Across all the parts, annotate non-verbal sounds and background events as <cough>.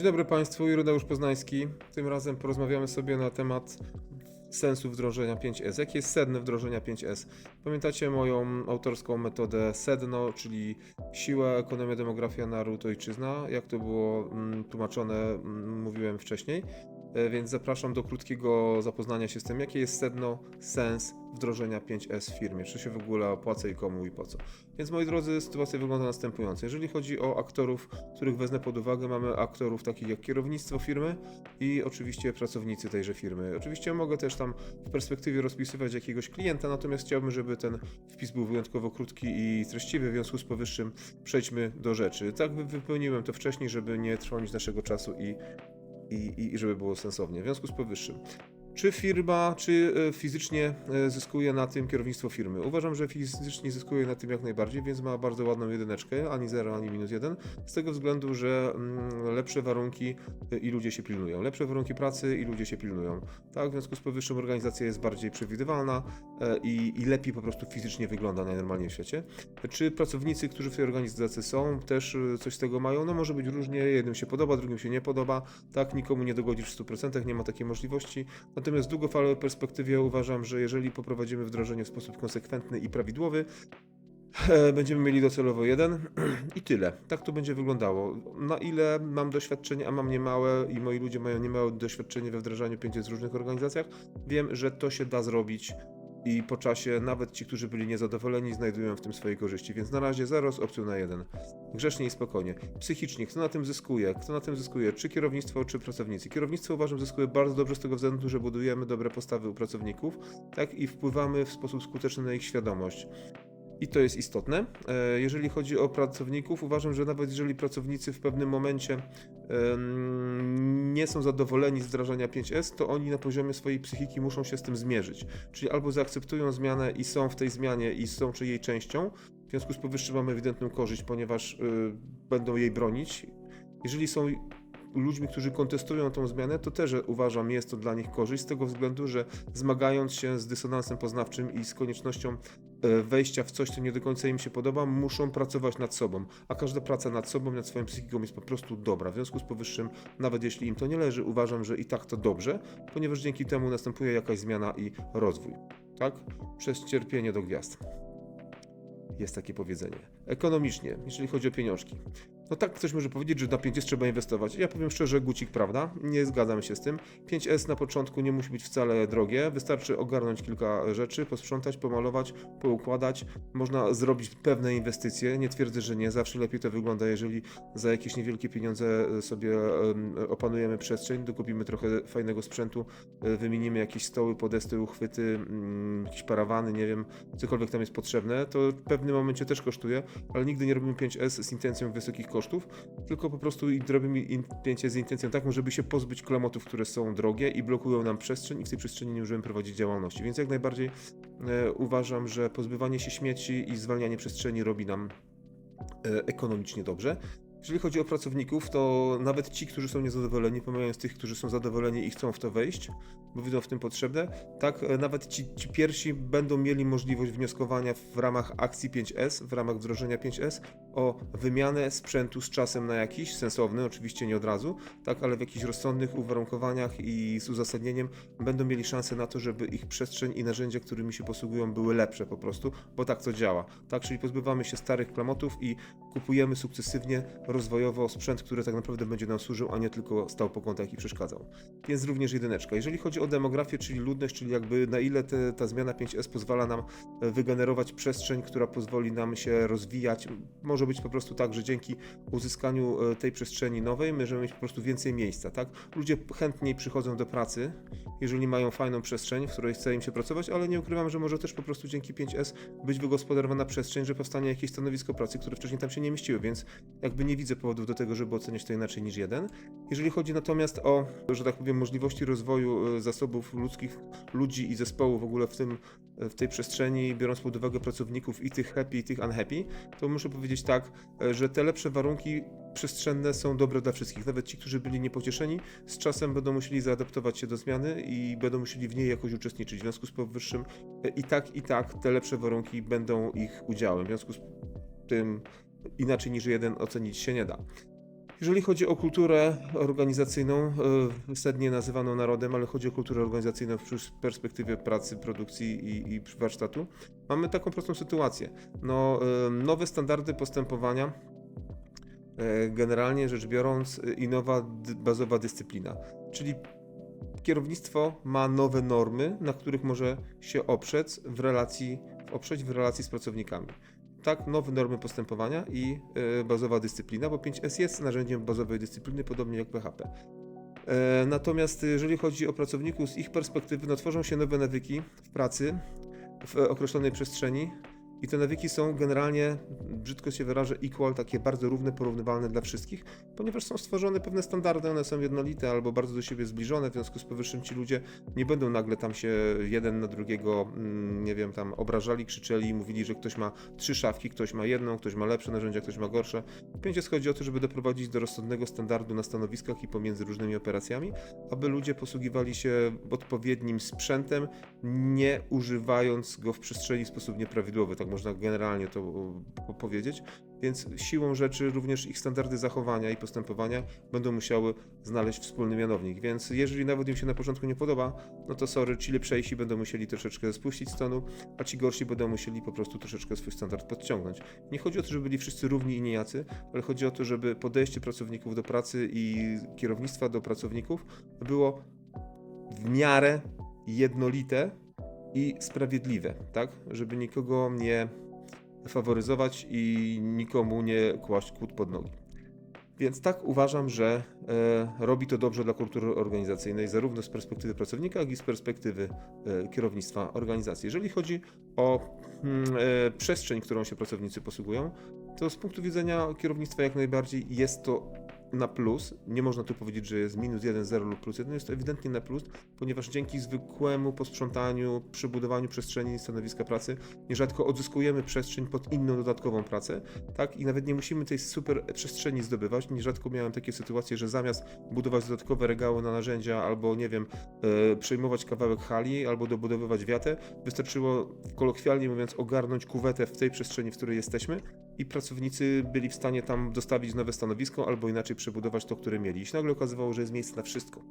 Dzień dobry Państwu, Ireneusz Poznański. Tym razem porozmawiamy sobie na temat sensu wdrożenia 5S. Jakie jest sedno wdrożenia 5S? Pamiętacie moją autorską metodę sedno, czyli siła, ekonomia, demografia, naród, ojczyzna? Jak to było mm, tłumaczone, mm, mówiłem wcześniej. E, Więc zapraszam do krótkiego zapoznania się z tym, jakie jest sedno, sens wdrożenia 5S w firmie, czy się w ogóle opłaca i komu i po co. Więc moi drodzy, sytuacja wygląda następująco. Jeżeli chodzi o aktorów, których wezmę pod uwagę, mamy aktorów takich jak kierownictwo firmy i oczywiście pracownicy tejże firmy. Oczywiście mogę też tam w perspektywie rozpisywać jakiegoś klienta, natomiast chciałbym, żeby ten wpis był wyjątkowo krótki i treściwy, w związku z powyższym przejdźmy do rzeczy. Tak wy- wypełniłem to wcześniej, żeby nie trwonić naszego czasu i i, i żeby było sensownie. W związku z powyższym, czy firma, czy e, fizycznie e, zyskuje na tym kierownictwo firmy? Uważam, że fizycznie zyskuje na tym jak najbardziej, więc ma bardzo ładną jedyneczkę, ani 0, ani minus 1, z tego względu, że mm, lepsze warunki e, i ludzie się pilnują. Lepsze warunki pracy i ludzie się pilnują. Tak, w związku z powyższym organizacja jest bardziej przewidywalna i, i lepiej po prostu fizycznie wygląda najnormalniej w świecie. Czy pracownicy, którzy w tej organizacji są, też e, coś z tego mają? No może być różnie, jednym się podoba, drugim się nie podoba. Tak, nikomu nie dogodzisz w 100%, nie ma takiej możliwości. Natomiast w długofalowej perspektywie uważam, że jeżeli poprowadzimy wdrożenie w sposób konsekwentny i prawidłowy, e, będziemy mieli docelowo jeden <clears throat> i tyle. Tak to będzie wyglądało. Na ile mam doświadczenie, a mam niemałe i moi ludzie mają niemałe doświadczenie we wdrażaniu 5 w różnych organizacjach, wiem, że to się da zrobić i po czasie nawet ci, którzy byli niezadowoleni, znajdują w tym swoje korzyści. Więc na razie zero z opcją na jeden. Grzecznie i spokojnie. Psychicznie, kto na tym zyskuje? Kto na tym zyskuje? Czy kierownictwo, czy pracownicy? Kierownictwo uważam zyskuje bardzo dobrze z tego względu, że budujemy dobre postawy u pracowników, tak i wpływamy w sposób skuteczny na ich świadomość. I to jest istotne. E, Jeżeli chodzi o pracowników, uważam, że nawet jeżeli pracownicy w pewnym momencie nie są zadowoleni z wdrażania 5S, to oni na poziomie swojej psychiki muszą się z tym zmierzyć. Czyli albo zaakceptują zmianę i są w tej zmianie i są czy jej częścią, w związku z powyższym mamy ewidentną korzyść, ponieważ y, będą jej bronić. Jeżeli są ludźmi, którzy kontestują tą zmianę, to też uważam, jest to dla nich korzyść, z tego względu, że zmagając się z dysonansem poznawczym i z koniecznością wejścia w coś, co nie do końca im się podoba, muszą pracować nad sobą. A każda praca nad sobą, nad swoją psychiką jest po prostu dobra. W związku z powyższym, nawet jeśli im to nie leży, uważam, że i tak to dobrze, ponieważ dzięki temu następuje jakaś zmiana i rozwój. Tak? Przez cierpienie do gwiazd. Jest takie powiedzenie. Ekonomicznie, jeżeli chodzi o pieniążki. No tak ktoś może powiedzieć, że na 5S trzeba inwestować. Ja powiem szczerze, gucik, prawda? Nie zgadzam się z tym. 5S na początku nie musi być wcale drogie. Wystarczy ogarnąć kilka rzeczy, posprzątać, pomalować, poukładać. Można zrobić pewne inwestycje. Nie twierdzę, że nie. Zawsze lepiej to wygląda, jeżeli za jakieś niewielkie pieniądze sobie em, opanujemy przestrzeń, dokupimy trochę fajnego sprzętu, e, wymienimy jakieś stoły, podesty, uchwyty, mm, jakieś parawany, nie wiem, cokolwiek tam jest potrzebne. To w pewnym momencie też kosztuje, ale nigdy nie robimy 5S z intencją wysokich kosztów, tylko po prostu robimy 5S z intencją taką, żeby się pozbyć klamotów, które są drogie i blokują nam przestrzeń i w tej przestrzeni nie możemy prowadzić działalności. Więc jak najbardziej e, uważam, że pozbywanie się śmieci i zwalnianie przestrzeni robi nam e, ekonomicznie dobrze. Jeżeli chodzi o pracowników, to nawet ci, którzy są niezadowoleni, pomijając tych, którzy są zadowoleni i chcą w to wejść, bo widzą w tym potrzebne, tak, e, nawet ci, ci pierwsi będą mieli możliwość wnioskowania w ramach akcji 5S, w ramach wdrożenia 5S o wymianę sprzętu z czasem na jakiś, sensowny, oczywiście nie od razu, tak, ale w jakichś rozsądnych uwarunkowaniach i z uzasadnieniem będą mieli szansę na to, żeby ich przestrzeń i narzędzia, którymi się posługują, były lepsze po prostu, bo tak to działa. Tak, czyli pozbywamy się starych klamotów i kupujemy sukcesywnie, rozwojowo sprzęt, który tak naprawdę będzie nam służył, a nie tylko stał po kątach i przeszkadzał. Więc również jedyneczka. Jeżeli chodzi o demografię, czyli ludność, czyli jakby na ile te, ta zmiana 5S pozwala nam e, wygenerować przestrzeń, która pozwoli nam się rozwijać. Może być po prostu tak, że dzięki uzyskaniu e, tej przestrzeni nowej możemy mieć po prostu więcej miejsca, tak? Ludzie chętniej przychodzą do pracy, jeżeli mają fajną przestrzeń, w której chce im się pracować, ale nie ukrywam, że może też po prostu dzięki 5S być wygospodarowana przestrzeń, że powstanie jakieś stanowisko pracy, które wcześniej tam się nie mieściły, więc jakby nie widzę powodów do tego, żeby oceniać to inaczej niż jeden. Jeżeli chodzi natomiast o, że tak powiem, możliwości rozwoju e, zasobów ludzkich, ludzi i zespołu w ogóle w tym w tej przestrzeni, biorąc pod uwagę pracowników i tych happy, i tych unhappy, to muszę powiedzieć tak, e, że te lepsze warunki przestrzenne są dobre dla wszystkich. Nawet ci, którzy byli niepocieszeni, z czasem będą musieli zaadaptować się do zmiany i będą musieli w niej jakoś uczestniczyć. W związku z powyższym e, i tak, i tak te lepsze warunki będą ich udziałem. W związku z tym inaczej niż jeden ocenić się nie da. Jeżeli chodzi o kulturę organizacyjną, e, sednie nazywaną narodem, ale chodzi o kulturę organizacyjną w pers- perspektywie pracy, produkcji i, i warsztatu, mamy taką prostą sytuację. No, e, nowe standardy postępowania, e, generalnie rzecz biorąc, e, i nowa bazowa dyscyplina, czyli kierownictwo ma nowe normy, na których może się oprzeć w relacji, oprzeć w relacji z pracownikami. Tak, nowe normy postępowania i e, bazowa dyscyplina, bo 5S jest narzędziem bazowej dyscypliny, podobnie jak PHP. E, Natomiast jeżeli chodzi o pracowników, z ich perspektywy, no, tworzą się nowe nawyki w pracy w określonej przestrzeni i te nawyki są generalnie, brzydko się wyrażę, equal, takie bardzo równe, porównywalne dla wszystkich, ponieważ są stworzone pewne standardy, one są jednolite albo bardzo do siebie zbliżone, w związku z powyższym ci ludzie nie będą nagle tam się jeden na drugiego, mm, nie wiem, tam obrażali, krzyczeli i mówili, że ktoś ma trzy szafki, ktoś ma jedną, ktoś ma lepsze narzędzia, ktoś ma gorsze. Pięć chodzi o to, żeby doprowadzić do rozsądnego standardu na stanowiskach i pomiędzy różnymi operacjami, aby ludzie posługiwali się odpowiednim sprzętem, nie używając go w przestrzeni w sposób nieprawidłowy, tak można generalnie to po- powiedzieć. Więc siłą rzeczy również ich standardy zachowania i postępowania będą musiały znaleźć wspólny mianownik. Więc jeżeli nawet im się na początku nie podoba, no to sorry, ci lepszejsi będą musieli troszeczkę spuścić z tonu, a ci gorsi będą musieli po prostu troszeczkę swój standard podciągnąć. Nie chodzi o to, żeby byli wszyscy równi i niejacy, ale chodzi o to, żeby podejście pracowników do pracy i kierownictwa do pracowników było w miarę jednolite i sprawiedliwe, tak? Żeby nikogo nie faworyzować i nikomu nie kłaść kłód pod nogi. Więc tak uważam, że e, robi to dobrze dla kultury organizacyjnej, zarówno z perspektywy pracownika, jak i z perspektywy e, kierownictwa organizacji. Jeżeli chodzi o mm, e, przestrzeń, którą się pracownicy posługują, to z punktu widzenia kierownictwa jak najbardziej jest to na plus. Nie można tu powiedzieć, że jest minus 1, 0 lub plus 1. Jest to ewidentnie na plus, ponieważ dzięki zwykłemu posprzątaniu, przebudowaniu przestrzeni stanowiska pracy, nierzadko odzyskujemy przestrzeń pod inną dodatkową pracę, tak? I nawet nie musimy tej super przestrzeni zdobywać. Nierzadko miałem takie sytuacje, że zamiast budować dodatkowe regały na narzędzia, albo nie wiem, e, przejmować kawałek hali, albo dobudowywać wiatę, wystarczyło kolokwialnie mówiąc ogarnąć kuwetę w tej przestrzeni, w której jesteśmy i pracownicy byli w stanie tam dostawić nowe stanowisko, albo inaczej przebudować to, które mieli. I się nagle okazywało, że jest miejsce na wszystko.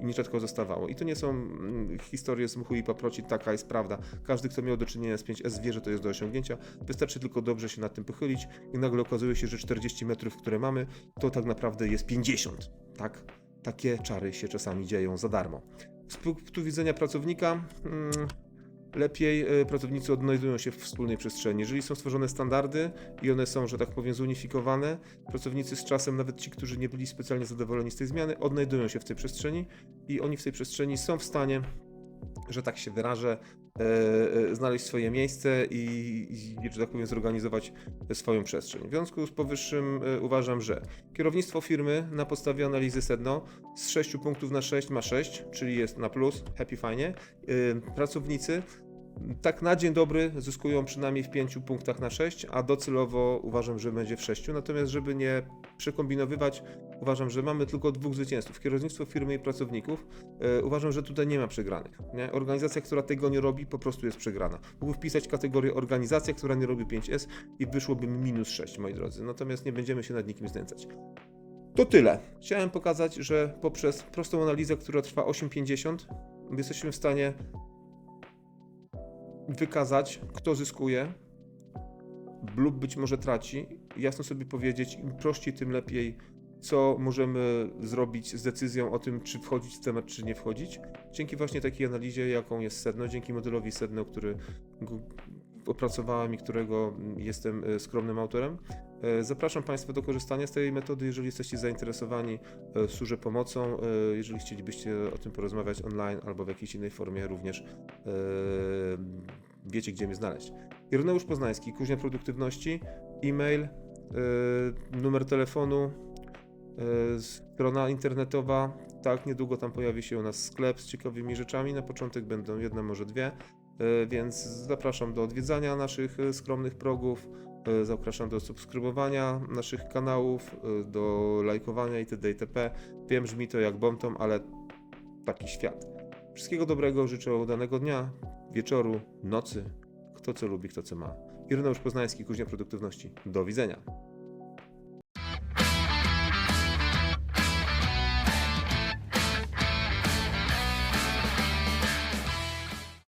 I nierzadko zostawało. I to nie są mm, historie z mchu i paproci, taka jest prawda. Każdy, kto miał do czynienia z 5S wie, że to jest do osiągnięcia. Wystarczy tylko dobrze się nad tym pochylić i nagle okazuje się, że 40 metrów, które mamy, to tak naprawdę jest 50. Tak? Takie czary się czasami dzieją za darmo. Z punktu widzenia pracownika, mm, lepiej e, pracownicy odnajdują się w wspólnej przestrzeni. Jeżeli są stworzone standardy i one są, że tak powiem, zunifikowane, pracownicy z czasem, nawet ci, którzy nie byli specjalnie zadowoleni z tej zmiany, odnajdują się w tej przestrzeni i oni w tej przestrzeni są w stanie, że tak się wyrażę, e, e, znaleźć swoje miejsce i, i, że tak powiem, zorganizować swoją przestrzeń. W związku z powyższym e, uważam, że kierownictwo firmy na podstawie analizy sedno z 6 punktów na 6 ma 6, czyli jest na plus, happy, fajnie. E, Pracownicy tak na dzień dobry zyskują przynajmniej w 5 punktach na 6, a docelowo uważam, że będzie w 6. Natomiast, żeby nie przekombinowywać, uważam, że mamy tylko dwóch zwycięzców: kierownictwo firmy i pracowników. E, uważam, że tutaj nie ma przegranych. Nie? Organizacja, która tego nie robi, po prostu jest przegrana. Mógłbym wpisać kategorię organizacja, która nie robi 5S i wyszłoby mi minus 6, moi drodzy. Natomiast nie będziemy się nad nikim znęcać. To tyle. Chciałem pokazać, że poprzez prostą analizę, która trwa 8,50, jesteśmy w stanie wykazać, kto zyskuje lub być może traci. Jasno sobie powiedzieć, im prościej, tym lepiej, co możemy zrobić z decyzją o tym, czy wchodzić w temat, czy nie wchodzić. Dzięki właśnie takiej analizie, jaką jest Sedno, dzięki modelowi Sedno, który opracowałem i którego jestem e, skromnym autorem. E, Zapraszam Państwa do korzystania z tej metody, jeżeli jesteście zainteresowani, e, służę pomocą. E, Jeżeli chcielibyście o tym porozmawiać online albo w jakiejś innej formie również, wiecie gdzie mnie znaleźć. Ireneusz Poznański, Kuźnia Produktywności, e-mail, numer telefonu, strona internetowa. Tak, niedługo tam pojawi się u nas sklep z ciekawymi rzeczami. Na początek będą jedna, może dwie, więc zapraszam do odwiedzania naszych skromnych progów. E, Zapraszam do subskrybowania naszych kanałów, e, do lajkowania itd. itp. Wiem, brzmi to jak bontom, ale taki świat. Wszystkiego dobrego, życzę udanego dnia, wieczoru, nocy, kto co lubi, kto co ma. Ireneusz Poznański, Kuźnia Produktywności. Do widzenia.